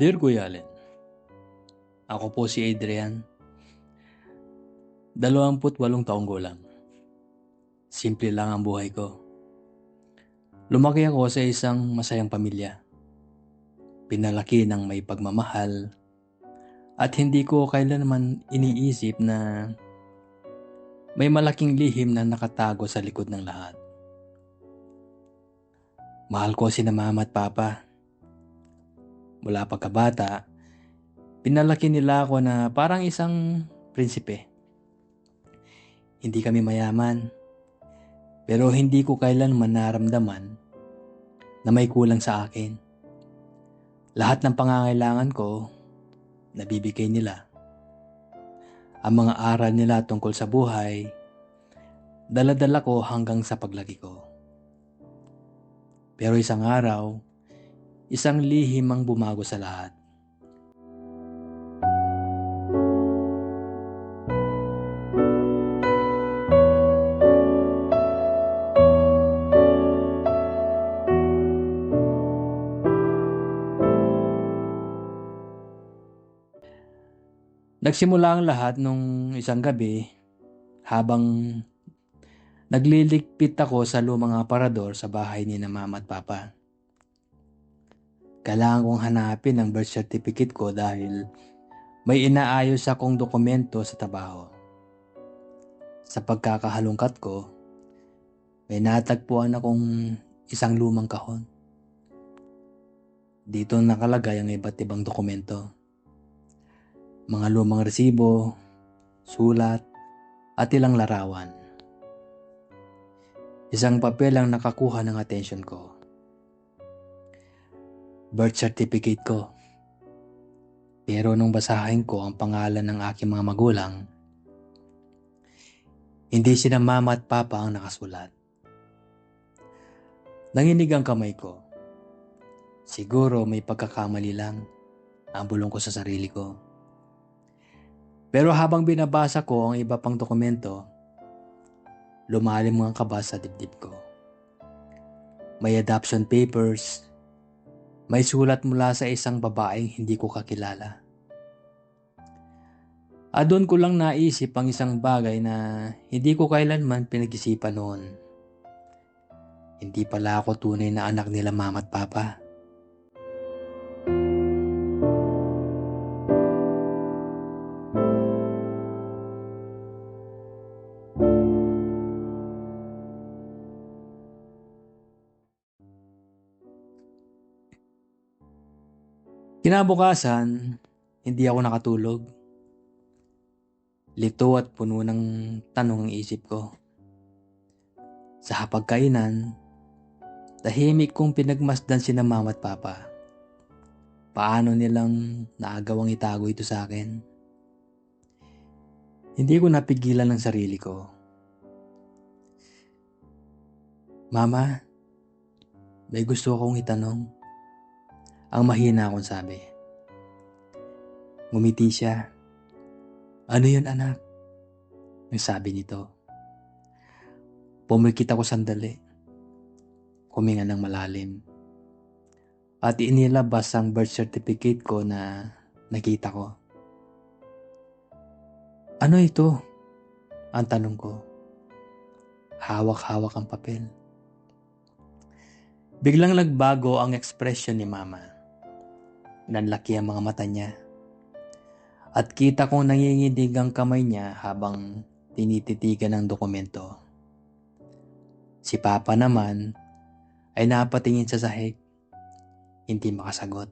Dear Kuya Allen, ako po si Adrian. 28 taong gulang. Simple lang ang buhay ko. Lumaki ako sa isang masayang pamilya. Pinalaki ng may pagmamahal at hindi ko kailanman iniisip na may malaking lihim na nakatago sa likod ng lahat. Mahal ko si na mama at papa. Mula pagkabata, pinalaki nila ako na parang isang prinsipe. Hindi kami mayaman, pero hindi ko kailanman naramdaman na may kulang sa akin. Lahat ng pangangailangan ko, nabibigay nila. Ang mga aral nila tungkol sa buhay, daladala ko hanggang sa paglaki ko. Pero isang araw, isang lihim ang bumago sa lahat. Nagsimula ang lahat nung isang gabi habang nagliligpit ako sa lumang aparador sa bahay ni na mama at papa. Kailangan kong hanapin ang birth certificate ko dahil may inaayos akong dokumento sa trabaho. Sa pagkakahalungkat ko, may natagpuan akong isang lumang kahon. Dito nakalagay ang iba't ibang dokumento mga lumang resibo, sulat, at ilang larawan. Isang papel ang nakakuha ng atensyon ko. Birth certificate ko. Pero nung basahin ko ang pangalan ng aking mga magulang, hindi sina mama at papa ang nakasulat. Nanginig ang kamay ko. Siguro may pagkakamali lang ang bulong ko sa sarili ko. Pero habang binabasa ko ang iba pang dokumento, lumalim ang kaba sa dibdib ko. May adoption papers, may sulat mula sa isang babaeng hindi ko kakilala. At doon ko lang naisip ang isang bagay na hindi ko kailanman pinag-isipan noon. Hindi pala ako tunay na anak nila mama at papa. Kinabukasan, hindi ako nakatulog. Lito at puno ng tanong ang isip ko. Sa hapagkainan, tahimik kong pinagmasdan si na mama at papa. Paano nilang naagawang itago ito sa akin? Hindi ko napigilan ng sarili ko. Mama, may gusto akong itanong. Ang mahina akong sabi. Ngumiti siya. Ano yun anak? Ang sabi nito. Pumikit ako sandali. Kuminga ng malalim. At inilabas ang birth certificate ko na nakita ko. Ano ito? Ang tanong ko. Hawak-hawak ang papel. Biglang nagbago ang ekspresyon ni mama. Nanlaki ang mga mata niya. At kita kong nanginginig ang kamay niya habang tinititigan ang dokumento. Si Papa naman ay napatingin sa sahig. Hindi makasagot.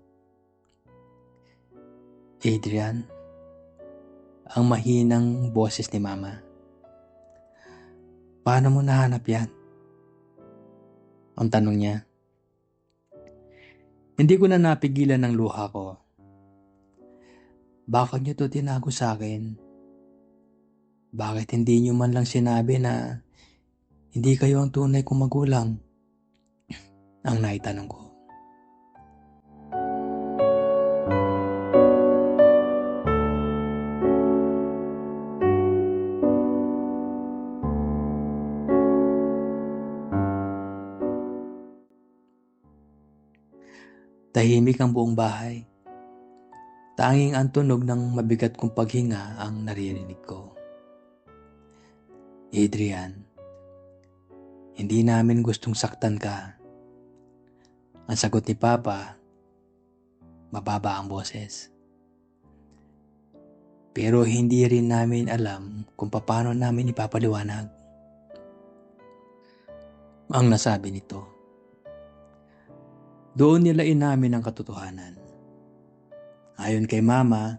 Adrian, ang mahinang boses ni Mama. Paano mo nahanap yan? Ang tanong niya. Hindi ko na napigilan ng luha ko. Bakit niyo to tinago sa akin? Bakit hindi niyo man lang sinabi na hindi kayo ang tunay kong magulang? Ang naitanong ko. Tahimik ang buong bahay. Tanging ang tunog ng mabigat kong paghinga ang naririnig ko. Adrian, hindi namin gustong saktan ka. Ang sagot ni Papa, mababa ang boses. Pero hindi rin namin alam kung paano namin ipapaliwanag. Ang nasabi nito. Doon nila inamin ang katotohanan. Ayon kay Mama,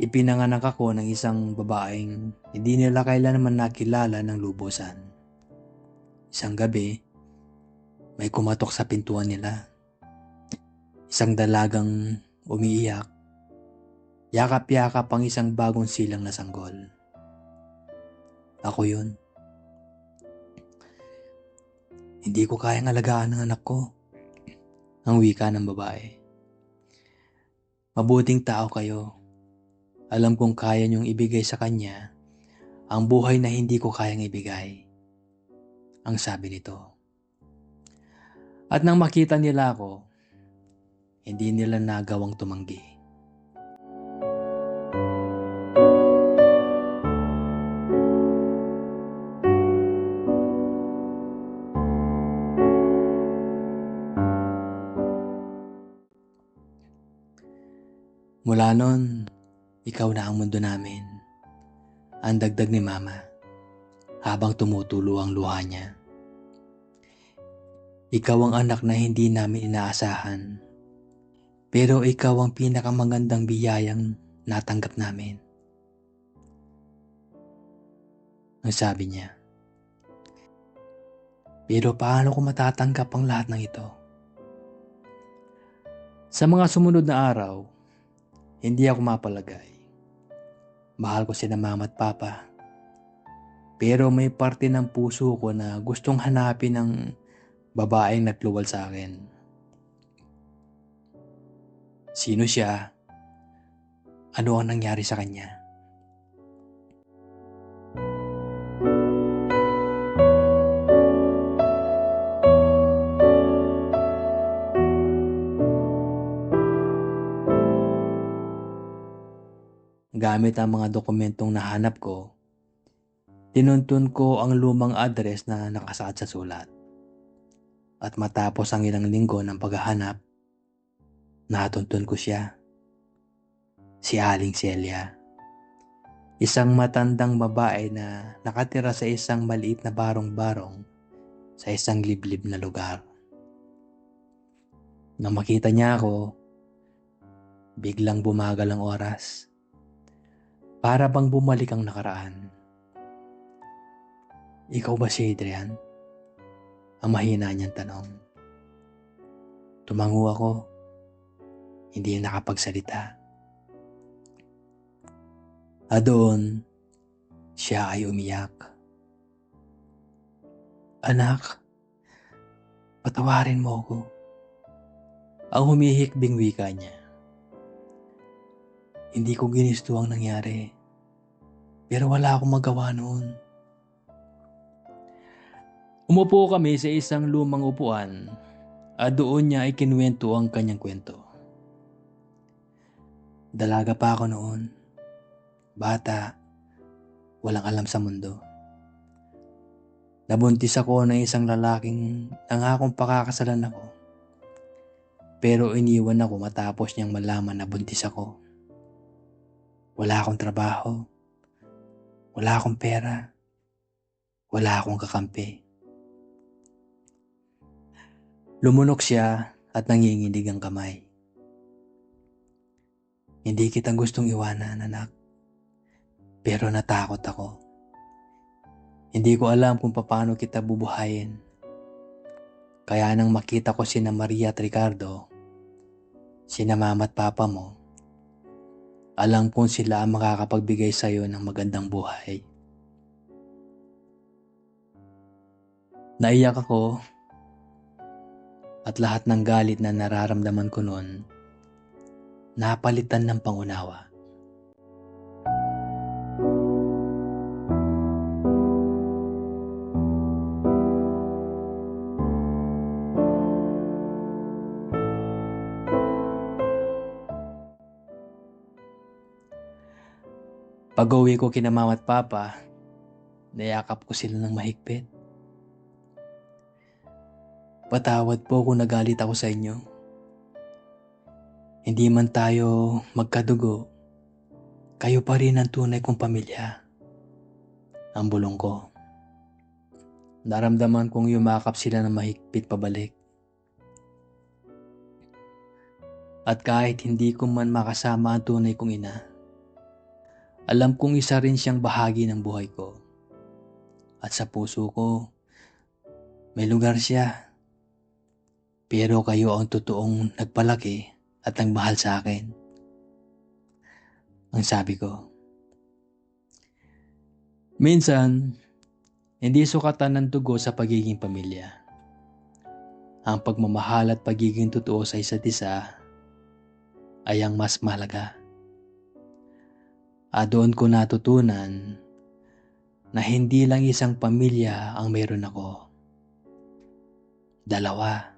ipinanganak ako ng isang babaeng hindi nila kailanman nakilala ng lubusan. Isang gabi, may kumatok sa pintuan nila. Isang dalagang umiiyak Yakap-yakap ang isang bagong silang na sanggol. Ako yun. Hindi ko kayang alagaan ng anak ko. Ang wika ng babae. Mabuting tao kayo. Alam kong kaya niyong ibigay sa kanya ang buhay na hindi ko kayang ibigay. Ang sabi nito. At nang makita nila ako, hindi nila nagawang tumanggi. Mula noon, ikaw na ang mundo namin. Ang dagdag ni Mama habang tumutulo ang luha niya. Ikaw ang anak na hindi namin inaasahan. Pero ikaw ang pinakamagandang biyayang natanggap namin. Ang sabi niya. Pero paano ko matatanggap ang lahat ng ito? Sa mga sumunod na araw, hindi ako mapalagay. Mahal ko sina mama at papa. Pero may parte ng puso ko na gustong hanapin ng babaeng nagluwal sa akin. Sino siya? Ano ang nangyari sa kanya? Gamit ang mga dokumentong nahanap ko, tinuntun ko ang lumang address na nakasaad sa sulat. At matapos ang ilang linggo ng paghahanap, natuntun ko siya. Si Aling Celia. Isang matandang babae na nakatira sa isang maliit na barong-barong sa isang liblib na lugar. Nang makita niya ako, biglang bumagal ang oras. Para bang bumalik ang nakaraan. Ikaw ba si Adrian? Ang mahina niyang tanong. Tumango ako. Hindi nakapagsalita. At doon, siya ay umiyak. Anak, patawarin mo ako. Ang humihikbing wika niya. Hindi ko ginisto ang nangyari. Pero wala akong magawa noon. Umupo kami sa isang lumang upuan at doon niya ay kinuwento ang kanyang kwento. Dalaga pa ako noon. Bata, walang alam sa mundo. Nabuntis ako ng isang lalaking nangakong pakakasalan ako. Pero iniwan ako matapos niyang malaman na buntis ako. Wala akong trabaho. Wala akong pera. Wala akong kakampi. Lumunok siya at nanginginig ang kamay. Hindi kita gustong iwanan, anak. Pero natakot ako. Hindi ko alam kung paano kita bubuhayin. Kaya nang makita ko sina Maria at Ricardo, sina mama at papa mo, alam kong sila ang makakapagbigay sa iyo ng magandang buhay. Naiyak ako at lahat ng galit na nararamdaman ko noon napalitan ng pangunawa. Pag uwi ko kina mama at papa, nayakap ko sila ng mahigpit. Patawad po kung nagalit ako sa inyo. Hindi man tayo magkadugo, kayo pa rin ang tunay kong pamilya. Ang bulong ko. Naramdaman kong yumakap sila ng mahigpit pabalik. At kahit hindi ko man makasama ang tunay kong ina, alam kong isa rin siyang bahagi ng buhay ko. At sa puso ko, may lugar siya. Pero kayo ang totoong nagpalaki at nagmahal sa akin. Ang sabi ko. Minsan, hindi sukatan ng dugo sa pagiging pamilya. Ang pagmamahal at pagiging totoo sa isa't isa ay ang mas mahalaga. At doon ko natutunan na hindi lang isang pamilya ang meron ako. Dalawa.